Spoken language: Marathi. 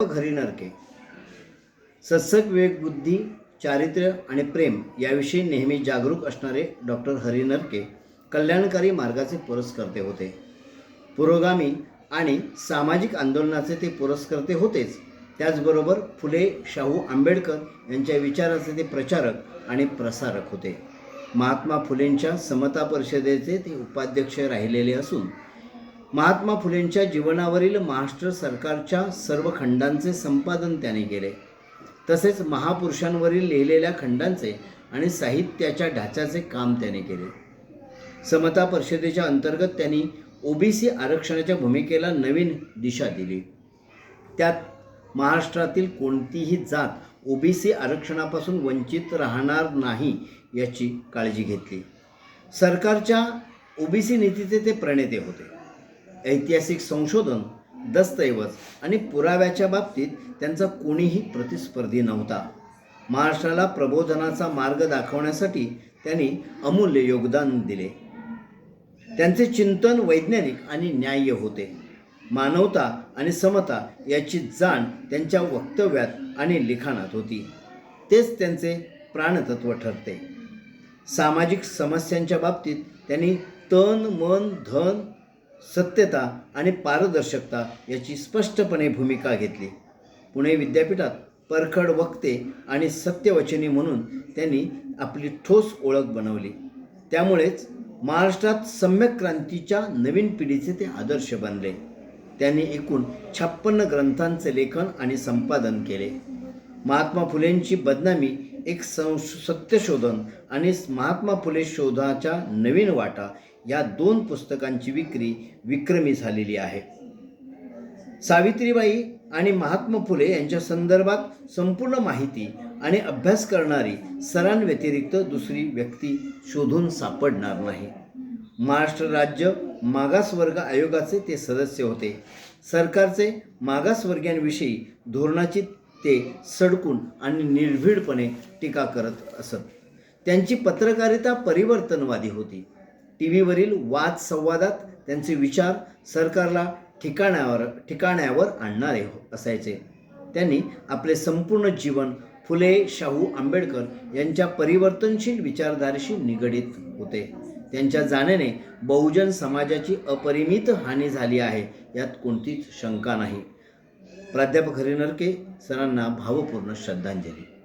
घरी नरके. सत्सक विवेक बुद्धी चारित्र्य आणि प्रेम याविषयी नेहमी जागरूक असणारे डॉक्टर हरी नरके कल्याणकारी मार्गाचे पुरस्कर्ते होते. पुरोगामी आणि सामाजिक आंदोलनाचे ते पुरस्कर्ते होतेच. त्याचबरोबर फुले शाहू आंबेडकर यांच्या विचाराचे ते प्रचारक आणि प्रसारक होते. महात्मा फुलेंच्या समता परिषदेचे ते उपाध्यक्ष राहिलेले असून महात्मा फुलेंच्या जीवनावरील महाराष्ट्र सरकारच्या सर्व खंडांचे संपादन त्याने केले. तसेच महापुरुषांवरील लिहिलेल्या खंडांचे आणि साहित्याच्या ढाच्याचे काम त्याने केले. समता परिषदेच्या अंतर्गत त्यांनी ओबीसी आरक्षणाच्या भूमिकेला नवीन दिशा दिली. त्यात महाराष्ट्रातील कोणतीही जात ओबीसी आरक्षणापासून वंचित राहणार नाही याची काळजी घेतली. सरकारच्या ओबीसी नीतीचे ते प्रणेते होते. ऐतिहासिक संशोधन दस्तऐवज आणि पुराव्याच्या बाबतीत त्यांचा कोणीही प्रतिस्पर्धी नव्हता. महाराष्ट्राला प्रबोधनाचा मार्ग दाखवण्यासाठी त्यांनी अमूल्य योगदान दिले. त्यांचे चिंतन वैज्ञानिक आणि न्याय्य होते. मानवता आणि समता याची जाण त्यांच्या वक्तव्यात आणि लिखाणात होती. तेच त्यांचे प्राणतत्व ठरते. सामाजिक समस्यांच्या बाबतीत त्यांनी तन मन धन सत्यता आणि पारदर्शकता याची स्पष्टपणे भूमिका घेतली. पुणे विद्यापीठात परखड वक्ते आणि सत्यवचनी म्हणून त्यांनी आपली ठोस ओळख बनवली. त्यामुळेच महाराष्ट्रात सम्यक क्रांतीच्या नवीन पिढीचे ते आदर्श बनले. त्यांनी एकूण छप्पन्न ग्रंथांचे लेखन आणि संपादन केले. महात्मा फुलेंची बदनामी एक संश सत्यशोधन आणि महात्मा फुले शोधाच्या नवीन वाटा या दोन पुस्तकांची विक्री विक्रमी झालेली आहे. सावित्रीबाई आणि महात्मा फुले यांच्या संदर्भात संपूर्ण माहिती आणि अभ्यास करणारी सरांव्यतिरिक्त दुसरी व्यक्ती शोधून सापडणार नाही. महाराष्ट्र राज्य मागासवर्ग आयोगाचे ते सदस्य होते. सरकारचे मागासवर्गीयांविषयी धोरणाची ते सडकून आणि निर्भीडपणे टीका करत असत. त्यांची पत्रकारिता परिवर्तनवादी होती. टी व्हीवरील वाद संवादात त्यांचे विचार सरकारला ठिकाणावर ठिकाण्यावर आणणारे असायचे. त्यांनी आपले संपूर्ण जीवन फुले शाहू आंबेडकर यांच्या परिवर्तनशील विचारधारेशी निगडीत होते. त्यांच्या जाण्याने बहुजन समाजाची अपरिमित हानी झाली आहे यात कोणतीच शंका नाही. प्राध्यापक हरिनरके सरांना भावपूर्ण श्रद्धांजली.